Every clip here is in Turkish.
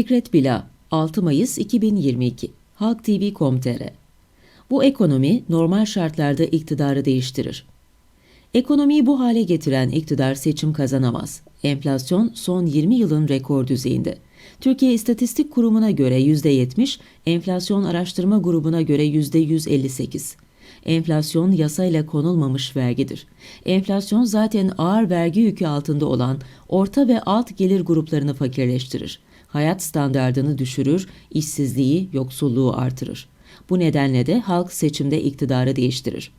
Fikret Bila, 6 Mayıs 2022, Halk TV.com.tr Bu ekonomi normal şartlarda iktidarı değiştirir. Ekonomiyi bu hale getiren iktidar seçim kazanamaz. Enflasyon son 20 yılın rekor düzeyinde. Türkiye İstatistik Kurumu'na göre %70, enflasyon araştırma grubuna göre %158. Enflasyon yasayla konulmamış vergidir. Enflasyon zaten ağır vergi yükü altında olan orta ve alt gelir gruplarını fakirleştirir. Hayat standardını düşürür, işsizliği, yoksulluğu artırır. Bu nedenle de halk seçimde iktidarı değiştirir.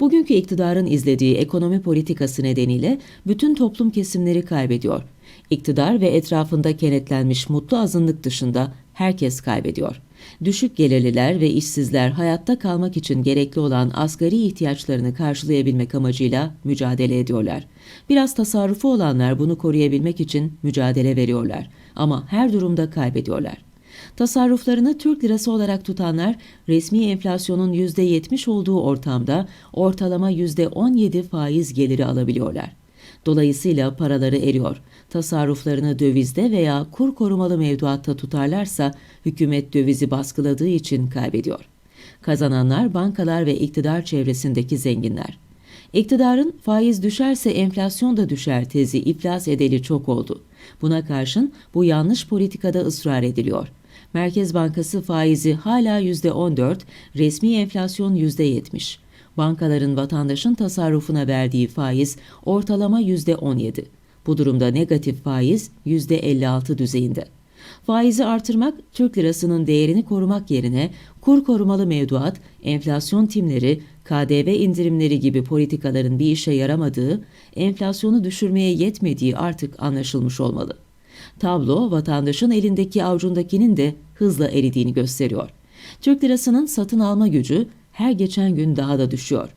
Bugünkü iktidarın izlediği ekonomi politikası nedeniyle bütün toplum kesimleri kaybediyor. İktidar ve etrafında kenetlenmiş mutlu azınlık dışında herkes kaybediyor. Düşük gelirliler ve işsizler hayatta kalmak için gerekli olan asgari ihtiyaçlarını karşılayabilmek amacıyla mücadele ediyorlar. Biraz tasarrufu olanlar bunu koruyabilmek için mücadele veriyorlar ama her durumda kaybediyorlar. Tasarruflarını Türk lirası olarak tutanlar resmi enflasyonun %70 olduğu ortamda ortalama %17 faiz geliri alabiliyorlar. Dolayısıyla paraları eriyor. Tasarruflarını dövizde veya kur korumalı mevduatta tutarlarsa hükümet dövizi baskıladığı için kaybediyor. Kazananlar bankalar ve iktidar çevresindeki zenginler. İktidarın faiz düşerse enflasyon da düşer tezi iflas edeli çok oldu. Buna karşın bu yanlış politikada ısrar ediliyor. Merkez Bankası faizi hala %14, resmi enflasyon %70. Bankaların vatandaşın tasarrufuna verdiği faiz ortalama %17. Bu durumda negatif faiz %56 düzeyinde. Faizi artırmak, Türk lirasının değerini korumak yerine kur korumalı mevduat, enflasyon timleri, KDV indirimleri gibi politikaların bir işe yaramadığı, enflasyonu düşürmeye yetmediği artık anlaşılmış olmalı. Tablo vatandaşın elindeki avucundakinin de hızla eridiğini gösteriyor. Türk lirasının satın alma gücü her geçen gün daha da düşüyor.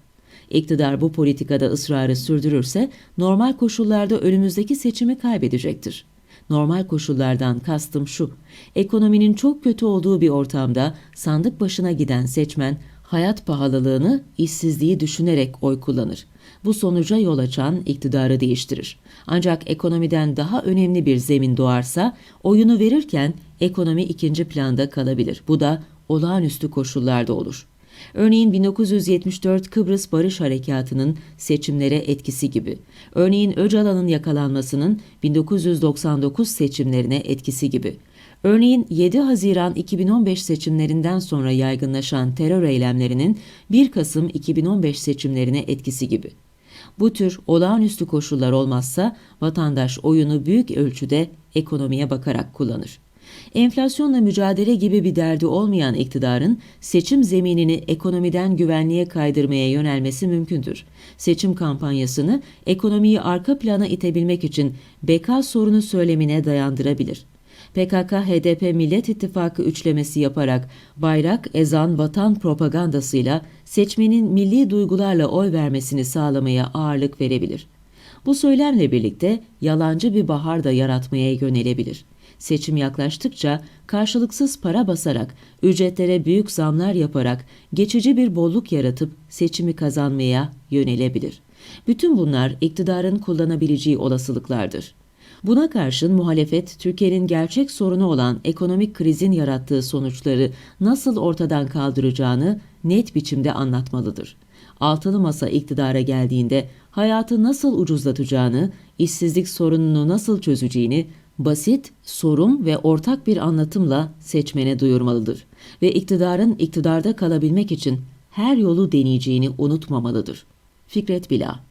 İktidar bu politikada ısrarı sürdürürse normal koşullarda önümüzdeki seçimi kaybedecektir. Normal koşullardan kastım şu. Ekonominin çok kötü olduğu bir ortamda sandık başına giden seçmen hayat pahalılığını, işsizliği düşünerek oy kullanır. Bu sonuca yol açan iktidarı değiştirir. Ancak ekonomiden daha önemli bir zemin doğarsa oyunu verirken ekonomi ikinci planda kalabilir. Bu da olağanüstü koşullarda olur. Örneğin 1974 Kıbrıs Barış Harekatı'nın seçimlere etkisi gibi. Örneğin Öcalan'ın yakalanmasının 1999 seçimlerine etkisi gibi. Örneğin 7 Haziran 2015 seçimlerinden sonra yaygınlaşan terör eylemlerinin 1 Kasım 2015 seçimlerine etkisi gibi. Bu tür olağanüstü koşullar olmazsa vatandaş oyunu büyük ölçüde ekonomiye bakarak kullanır. Enflasyonla mücadele gibi bir derdi olmayan iktidarın seçim zeminini ekonomiden güvenliğe kaydırmaya yönelmesi mümkündür. Seçim kampanyasını ekonomiyi arka plana itebilmek için beka sorunu söylemine dayandırabilir. PKK HDP Millet İttifakı üçlemesi yaparak bayrak, ezan, vatan propagandasıyla seçmenin milli duygularla oy vermesini sağlamaya ağırlık verebilir. Bu söylemle birlikte yalancı bir bahar da yaratmaya yönelebilir. Seçim yaklaştıkça karşılıksız para basarak, ücretlere büyük zamlar yaparak geçici bir bolluk yaratıp seçimi kazanmaya yönelebilir. Bütün bunlar iktidarın kullanabileceği olasılıklardır. Buna karşın muhalefet Türkiye'nin gerçek sorunu olan ekonomik krizin yarattığı sonuçları nasıl ortadan kaldıracağını net biçimde anlatmalıdır. Altılı Masa iktidara geldiğinde hayatı nasıl ucuzlatacağını, işsizlik sorununu nasıl çözeceğini basit, sorun ve ortak bir anlatımla seçmene duyurmalıdır ve iktidarın iktidarda kalabilmek için her yolu deneyeceğini unutmamalıdır. Fikret Bila